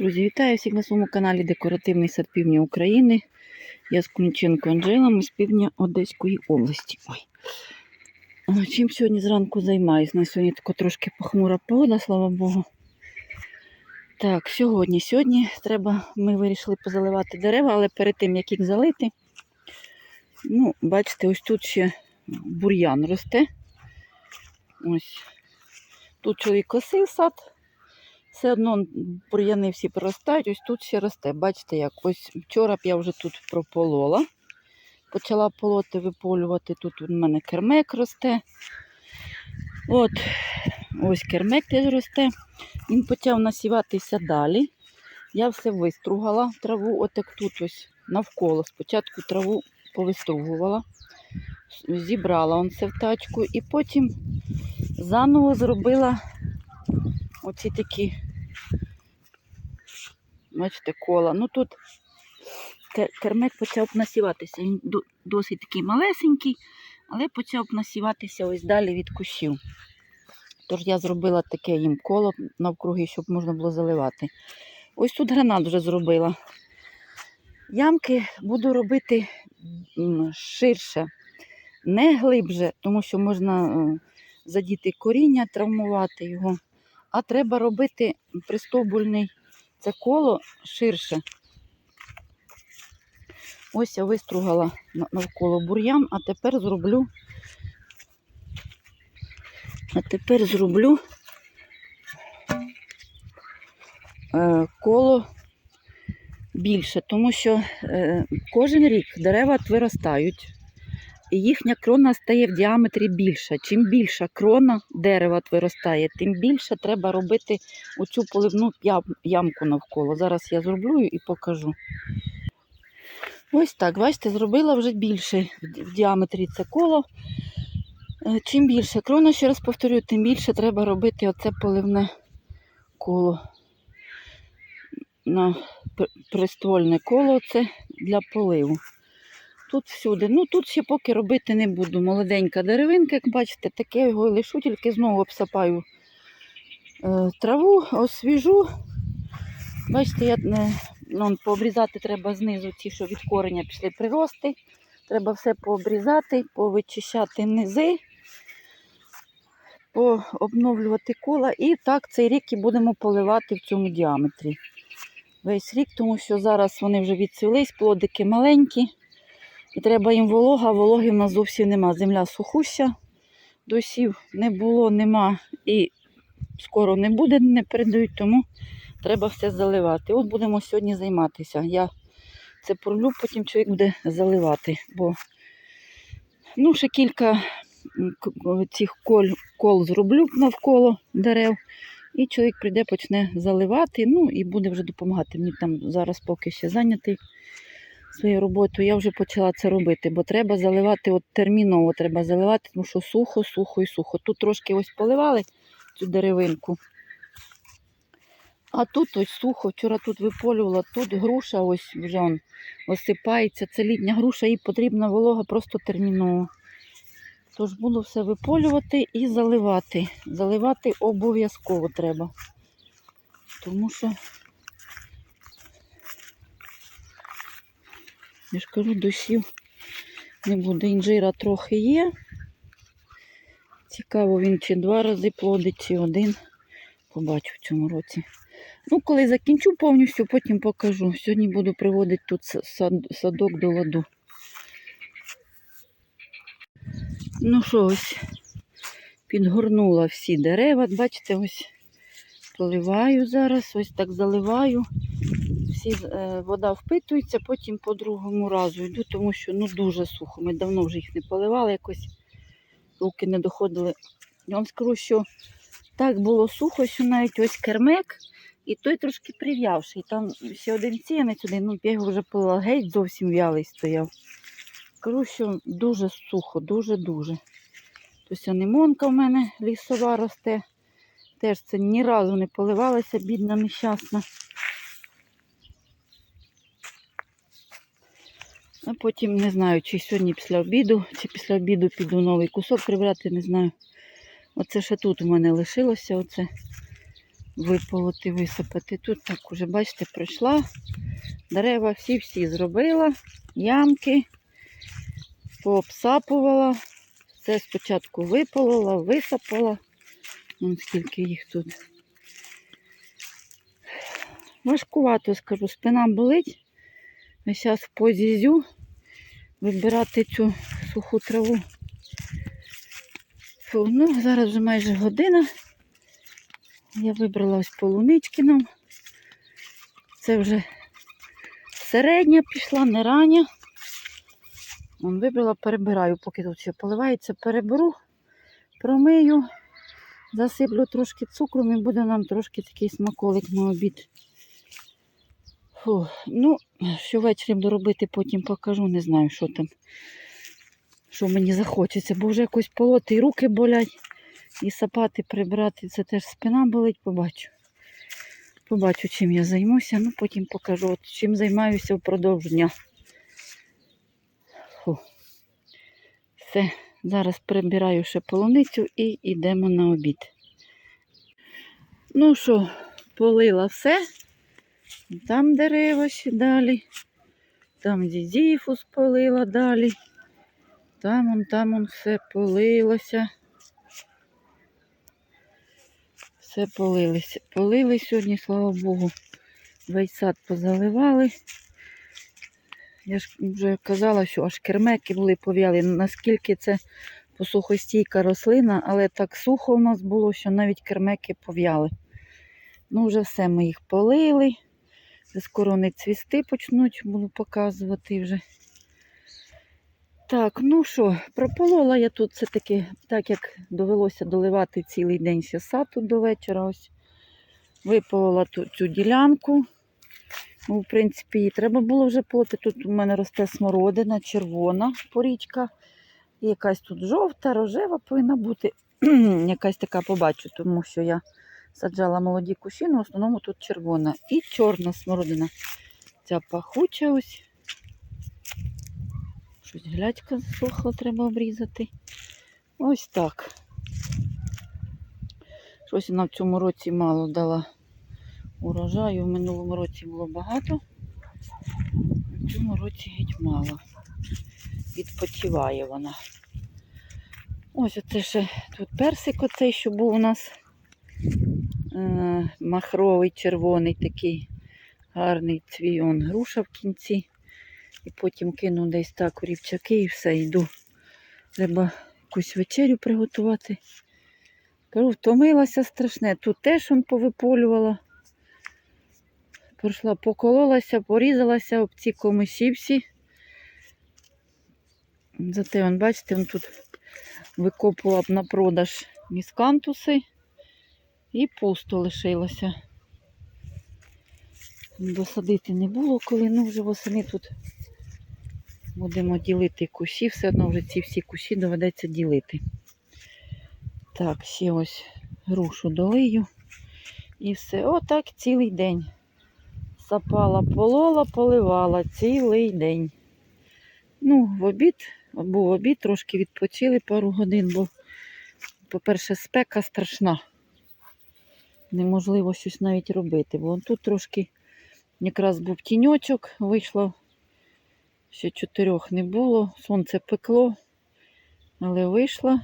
Друзі, вітаю всіх на своєму каналі Декоративний сад Півдня України. Я з Кунченко Анжела, ми з півдня Одеської області. Ой. Чим сьогодні зранку займаюсь? На сьогодні така трошки похмура погода, слава Богу. Так, сьогодні. Сьогодні треба, ми вирішили позаливати дерева, але перед тим, як їх залити, ну, бачите, ось тут ще бур'ян росте. Ось. Тут чоловік косив сад, все одно бур'яни всі проростають, ось тут ще росте. Бачите, як ось вчора б я вже тут прополола. Почала полоти, виполювати. Тут у мене кермек росте. От, ось кермек теж росте. Він почав насіватися далі. Я все вистругала траву, отак тут ось навколо. Спочатку траву повистругувала, зібрала он все в тачку і потім заново зробила оці такі, бачите, кола. Ну тут ке- почав насіватися. Він досить такий малесенький, але почав насіватися ось далі від кущів. Тож я зробила таке їм коло навкруги, щоб можна було заливати. Ось тут гранат вже зробила. Ямки буду робити ширше, не глибше, тому що можна е, задіти коріння, травмувати його. А треба робити пристовбульний це коло ширше. Ось я вистругала навколо бур'ян, а тепер зроблю. А тепер зроблю е, коло більше, тому що е, кожен рік дерева виростають, їхня крона стає в діаметрі більша. Чим більша крона дерева виростає, тим більше треба робити оцю поливну ямку навколо. Зараз я зроблю і покажу. Ось так, бачите, зробила вже більше в діаметрі це коло. Е, Чим більше крона, ще раз повторюю, тим більше треба робити оце поливне коло. На приствольне коло це для поливу. Тут всюди. Ну тут ще поки робити не буду. Молоденька деревинка, як бачите, таке його лишу, тільки знову обсапаю е, траву, освіжу. Бачите, я, е, ну, пообрізати треба знизу ті, що від кореня пішли прирости. Треба все пообрізати, повичищати низи, пообновлювати кола. І так цей рік і будемо поливати в цьому діаметрі. Весь рік, тому що зараз вони вже відцвілись, плодики маленькі. І треба їм волога, вологи в нас зовсім нема. Земля сухуща, досів не було, нема і скоро не буде, не передають, тому треба все заливати. От будемо сьогодні займатися. Я це пролю, потім чоловік буде заливати, бо ну, ще кілька цих кол, кол зроблю навколо дерев. І чоловік прийде, почне заливати, ну і буде вже допомагати. Мені там зараз поки ще зайнятий своєю роботою. Я вже почала це робити, бо треба заливати от терміново треба заливати, тому що сухо, сухо і сухо. Тут трошки ось поливали цю деревинку. А тут ось сухо, вчора тут виполювала, тут груша ось вже он осипається. Це літня груша, їй потрібна волога просто терміново. Тож буду все виполювати і заливати. Заливати обов'язково треба. Тому що, я ж кажу, дощів не буде. Інжира трохи є. Цікаво, він чи два рази плодить, чи один. Побачу в цьому році. Ну, коли закінчу повністю, потім покажу. Сьогодні буду приводити тут садок до ладу. Ну що, ось підгорнула всі дерева. Бачите, ось поливаю зараз, ось так заливаю. Всі е, вода впитується, потім по другому разу йду, тому що ну дуже сухо. Ми давно вже їх не поливали, якось руки не доходили. Я вам скажу, що так було сухо, що навіть ось кермек, і той трошки прив'явший. Там ще один сіянець, один, ну я його вже полила, геть зовсім вялий стояв. Скажу, що дуже сухо, дуже-дуже. Ось анемонка в мене лісова росте. Теж це ні разу не поливалася, бідна, нещасна. А потім не знаю, чи сьогодні після обіду, чи після обіду піду новий кусок прибрати, не знаю. Оце ще тут у мене лишилося. Оце. виполоти, висипати. Тут так уже, бачите, пройшла. Дерева всі-всі зробила, ямки, пообсапувала. Все спочатку виполола, висипала. Вон скільки їх тут. Важкувато, скажу, спина болить. Зараз в позі зю вибирати цю суху траву. Фу, ну, зараз вже майже година. Я вибрала ось полунички нам. Це вже середня пішла, не рання. Вон вибрала, перебираю, поки тут ще поливається, переберу, промию, засиплю трошки цукром і буде нам трошки такий смаколик на обід. Фу, ну, що ввечері буду робити, потім покажу, не знаю, що там, що мені захочеться, бо вже якось полоти і руки болять, і сапати, прибрати, це теж спина болить, побачу. Побачу, чим я займуся, ну потім покажу, от, чим займаюся впродовж дня. Фу. Все, зараз прибираю ще полуницю і йдемо на обід. Ну що, полила все. Там дерева ще далі. Там зізіфус полила далі. Там он, там он все полилося. Все полилося. Полили сьогодні, слава Богу. Весь сад позаливали. Я ж вже казала, що аж кермеки були пов'яли. Наскільки це посухостійка рослина, але так сухо у нас було, що навіть кермеки пов'яли. Ну, вже все ми їх полили. Вже скоро вони цвісти почнуть, буду показувати вже. Так, ну що, прополола я тут все-таки, так як довелося доливати цілий день ще сад тут до вечора. Ось виполола ту, цю ділянку. Ну, в принципі, її треба було вже полити. Тут у мене росте смородина, червона порічка. І якась тут жовта, рожева повинна бути. якась така побачу, тому що я саджала молоді кущі, але в основному тут червона. І чорна смородина. Ця пахуча ось. Щось глядька засохла, треба обрізати. Ось так. Щось вона в цьому році мало дала урожаю. В минулому році було багато. В цьому році геть мало. Відпочиває вона. Ось оце ще тут персик оцей, що був у нас махровий, червоний такий гарний цвійон. Груша в кінці. І потім кину десь так рівчаки і все, йду. Треба якусь вечерю приготувати. Кажу, втомилася страшне. Тут теж он повиполювала. Пройшла, покололася, порізалася об ці комиші всі. Зате, он, бачите, он тут викопувала б на продаж міскантуси і пусто лишилося. Досадити не було, коли ну вже восени тут будемо ділити кущі, все одно вже ці всі кущі доведеться ділити. Так, ще ось грушу долию. І все. Отак цілий день. Сапала, полола, поливала цілий день. Ну, в обід, був обід, трошки відпочили пару годин, бо, по-перше, спека страшна. Неможливо щось навіть робити, бо тут трошки якраз був тіньочок, вийшло, ще чотирьох не було, сонце пекло, але вийшла.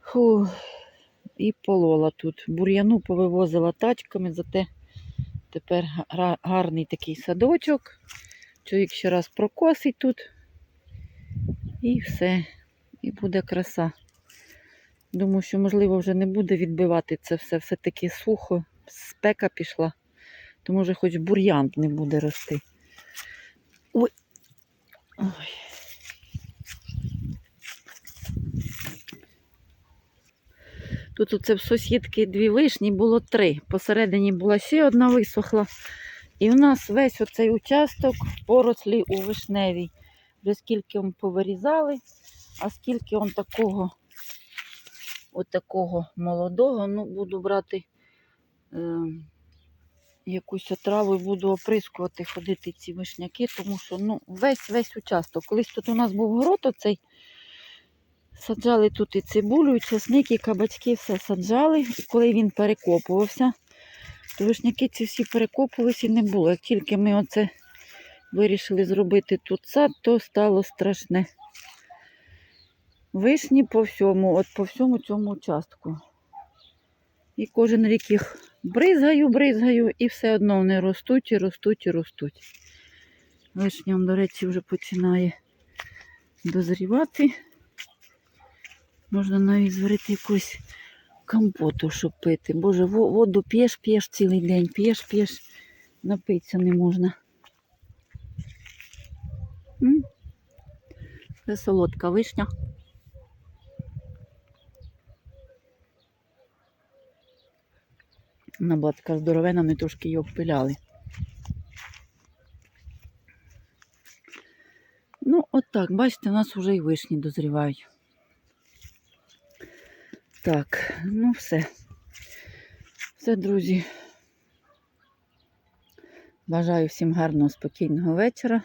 Фу, і полола тут. Бур'яну повивозила тачками, зате тепер гарний такий садочок. Чоловік ще раз прокосить тут. І все. І буде краса. Думаю, що, можливо, вже не буде відбивати це все. Все-таки сухо, спека пішла. То може хоч бур'ян не буде рости. Ой. Ой. Тут оце в сусідки дві вишні було три. Посередині була ще одна висохла. І в нас весь оцей участок порослі у вишневій. Вже скільки он повирізали, а скільки он такого, от такого молодого, ну, буду брати е, якусь отраву і буду оприскувати, ходити ці вишняки, тому що ну, весь весь участок. Колись тут у нас був город оцей Саджали тут і цибулю, і чесник, і кабачки, все саджали. І коли він перекопувався, то вишняки ці всі перекопувалися і не було. Як тільки ми оце вирішили зробити тут сад, то стало страшне. Вишні по всьому, от по всьому цьому участку. І кожен рік їх бризгаю, бризгаю, і все одно вони ростуть і ростуть і ростуть. Вишням, до речі, вже починає дозрівати. Можна навіть зварити якусь компоту, щоб пити. Боже, воду п'єш, п'єш цілий день, п'єш, п'єш, напитися не можна. Це солодка вишня. Вона була така здоровена, ми трошки її обпиляли. Ну, от так, бачите, у нас вже і вишні дозрівають. Так, ну все. Все, друзі. Бажаю всім гарного, спокійного вечора.